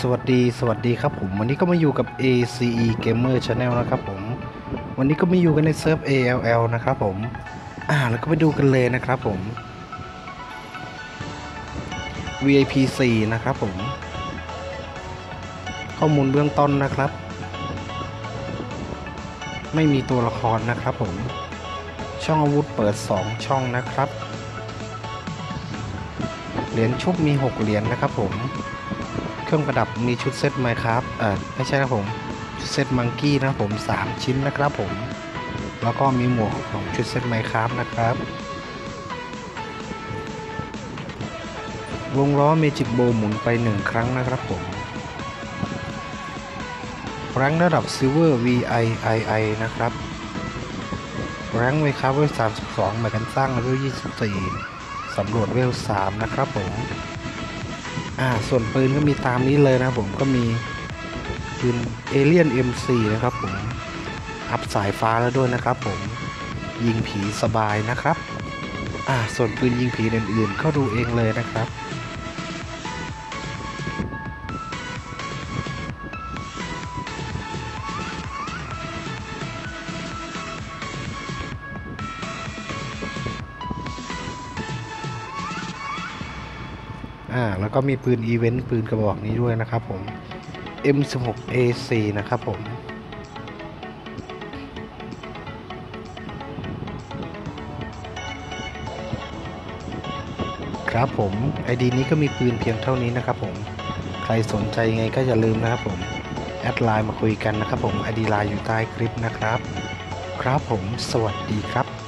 สวัสดีสวัสดีครับผม วันนี้ก็มาอยู่กับ ACE Gamer Channel นะครับผม วันนี้ก็มาอยู่กันในเซิร์ฟ ALL นะครับผม อ่าแล้วก็ไปดูกันเลยนะครับผม VIP 4นะครับผม ข้อมูลเบื้องต้นนะครับ ไม่มีตัวละครนะครับผม ช่องอาวุธเปิด 2 ช่องนะครับ เหรียญชุบมี 6 เหรียญนะครับผม เครื่องประดับมีชุดเซตไมครับเออไม่ใช่ครับผมชุดเซตมังกี้นะครับผม 3 ชิ้นนะครับผม แล้วก็มีหมวกของชุดเซตไมครับนะครับวงล้อเมจิกโบหมุนไป 1 ครั้งนะครับผมแรงระดับซิลเวอร์ VIII นะครับแรงไมครับเวล32หมายกันสร้างเลเวล24 สำรวจเวล3นะครับผม อ่า ส่วนปืนก็มีตามนี้เลยนะผมก็มีปืนเอเลียน M4 นะครับผม อัพสายฟ้าแล้วด้วยนะครับผม ยิงผีสบายนะครับ อ่า ส่วนปืนยิงผีอื่นๆ ก็ดูเองเลยนะครับ อ่าแล้วก็มีปืนอีเวนต์ปืนกระบอกนี้ด้วยนะครับผม M16A4 นะครับผมครับผมไอดีนี้ก็มีปืนเพียงเท่านี้นะครับผม ใครสนใจยังไงก็อย่าลืมนะครับผม แอดไลน์มาคุยกันนะครับผมไอดีไลน์อยู่ใต้คลิปนะครับ ครับผม สวัสดีครับ